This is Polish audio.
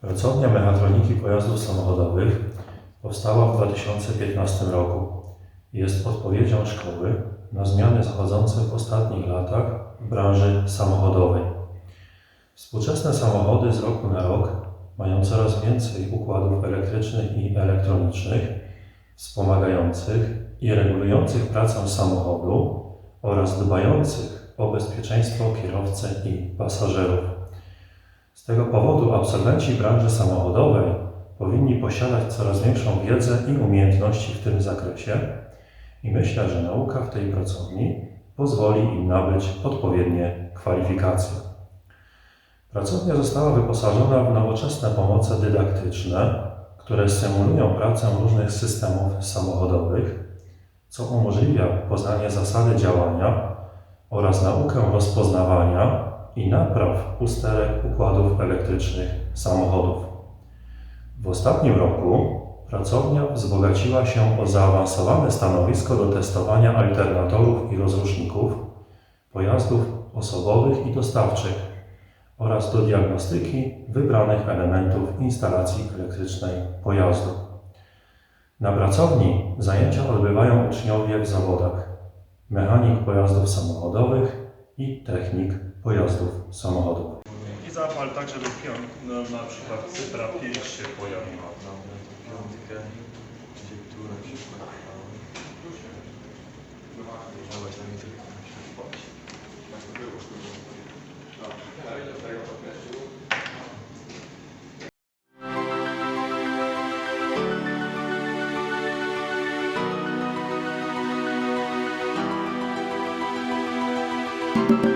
Pracownia Mechatroniki Pojazdów Samochodowych powstała w 2015 roku. Jest odpowiedzią szkoły na zmiany zachodzące w ostatnich latach w branży samochodowej. Współczesne samochody z roku na rok mają coraz więcej układów elektrycznych i elektronicznych wspomagających i regulujących pracę samochodu oraz dbających o bezpieczeństwo kierowcy i pasażerów. Z tego powodu absolwenci branży samochodowej powinni posiadać coraz większą wiedzę i umiejętności w tym zakresie i myślę, że nauka w tej pracowni pozwoli im nabyć odpowiednie kwalifikacje. Pracownia została wyposażona w nowoczesne pomoce dydaktyczne, które symulują pracę różnych systemów samochodowych, co umożliwia poznanie zasady działania oraz naukę rozpoznawania i napraw usterek układów elektrycznych samochodów. W ostatnim roku pracownia wzbogaciła się o zaawansowane stanowisko do testowania alternatorów i rozruszników, pojazdów osobowych i dostawczych oraz do diagnostyki wybranych elementów instalacji elektrycznej pojazdu. Na pracowni zajęcia odbywają uczniowie w zawodach mechanik pojazdów samochodowych i technik pojazdów samochodowych. I zapal tak, żeby pion, no, na przykład cyfra 5 się pojawiła. Dobra, to piątkę, gdzie która się pokazała. Zobacz, tam jest Thank